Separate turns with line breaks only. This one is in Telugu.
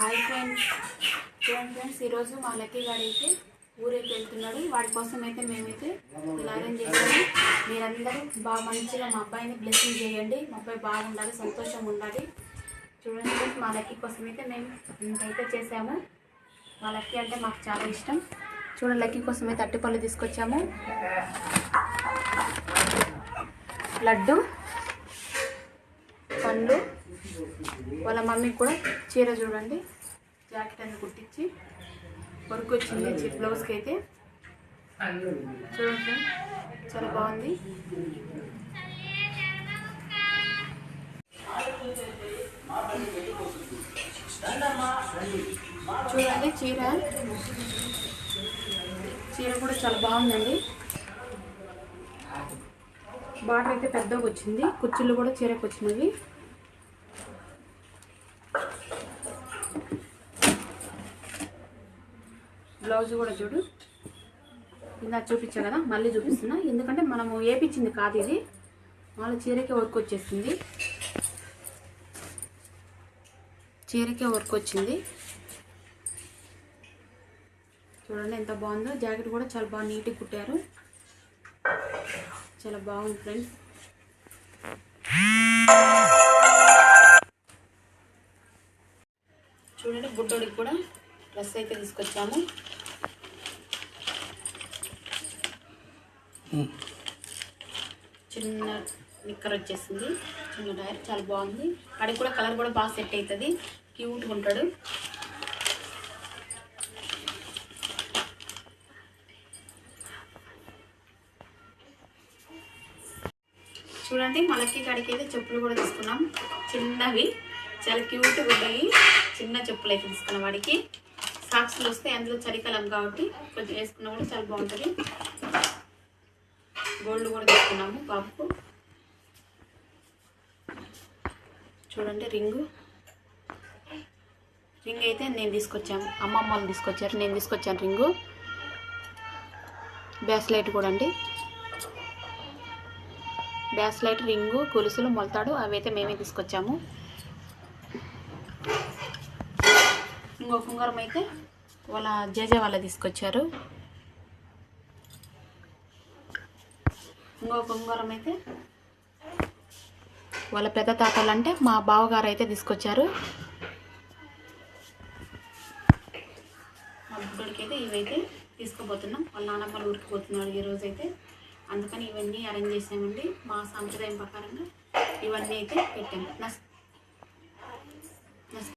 Hi friends. చూడండి ఫ్రెండ్స్ ఈరోజు మా లక్కీ గాడు అయితే వెళ్తున్నాడు. వాడి కోసం అయితే మేమైతే ఇలా అరేంజ్ చేసాము మీరందరూ బాగా మంచిగా మా అబ్బాయిని బ్లెస్సింగ్ చేయండి. మా అబ్బాయి బాగుండాలి సంతోషంగా ఉండాలి. చూడండి ఫ్రెండ్స్ మా లక్కీ కోసం అయితే మేము ఇంతైతే చేసాము మా లక్కీ అంటే మాకు చాలా ఇష్టం. చూడండి లక్కీ కోసం అయితే అట్టిపళ్ళు తీసుకొచ్చాము. లడ్డు పండ్లు వాళ్ళ మమ్మీకి కూడా చీర చూడండి. జాకెట్ అన్ని కుట్టించి వర్క్ వచ్చింది బ్లౌజ్కి అయితే. చూడండి చాలా బాగుంది. చూడండి చీర. చీర కూడా చాలా బాగుందండి. బార్డర్ అయితే పెద్దగా వచ్చింది. కుర్చీలు కూడా చీరకు వచ్చినవి. బ్లౌజ్ కూడా చూడు. ఇందాక చూపించా కదా మళ్ళీ చూపిస్తున్నా. ఎందుకంటే మనము వేపించింది కాదు ఇది. వాళ్ళ చీరకే వర్క్ వచ్చేసింది. చీరకే వర్క్ వచ్చింది. చూడండి ఎంత బాగుందో. జాకెట్ కూడా చాలా బాగా నీట్గా కుట్టారు. చాలా బాగుంది ఫ్రెండ్స్. చూడండి బుడ్డోడికి కూడా డ్రెస్ అయితే తీసుకొచ్చాము. చిన్న నిక్కర్ వచ్చేసింది. చిన్న టైర్ చాలా బాగుంది. వాడికి కూడా కలర్ కూడా బాగా సెట్ అవుతుంది. క్యూట్గా ఉంటాడు. చూడండి మనకి కాడికి అయితే చెప్పులు కూడా తీసుకున్నాం. చిన్నవి చాలా క్యూట్గా ఉన్నాయి చిన్న చెప్పులు అయితే తీసుకున్నాం వాడికి సాక్స్లు వస్తే అందులో చలికాలం కాబట్టి కొంచెం వేసుకున్నా కూడా చాలా బాగుంటుంది. గోల్డ్ కూడా తీసుకున్నాము బాబుకు చూడండి రింగు. రింగ్ అయితే నేను తీసుకొచ్చాను. అమ్మమ్మ వాళ్ళు తీసుకొచ్చారు. నేను తీసుకొచ్చాను రింగు. బ్యాస్లైట్ కూడా అండి. బ్యాస్లైట్ రింగు గొలుసులు మొలతాడు అవి అయితే మేమే తీసుకొచ్చాము. ఇంకో ఉంగరం అయితే వాళ్ళ జేజే వాళ్ళ తీసుకొచ్చారు. ఇంకొక ఉంగరం అయితే వాళ్ళ పెద్ద తాతలు అంటే మా బావగారు అయితే తీసుకొచ్చారు. మా బుడ్డోడికి అయితే ఇవైతే తీసుకుపోతున్నాం. వాళ్ళ నాన్నమ్మ ఊరికి పోతున్నాడు ఈ అయితే. అందుకని ఇవన్నీ అరేంజ్ చేసామండి. మా సాంప్రదాయం ప్రకారంగా ఇవన్నీ అయితే పెట్టాము నస్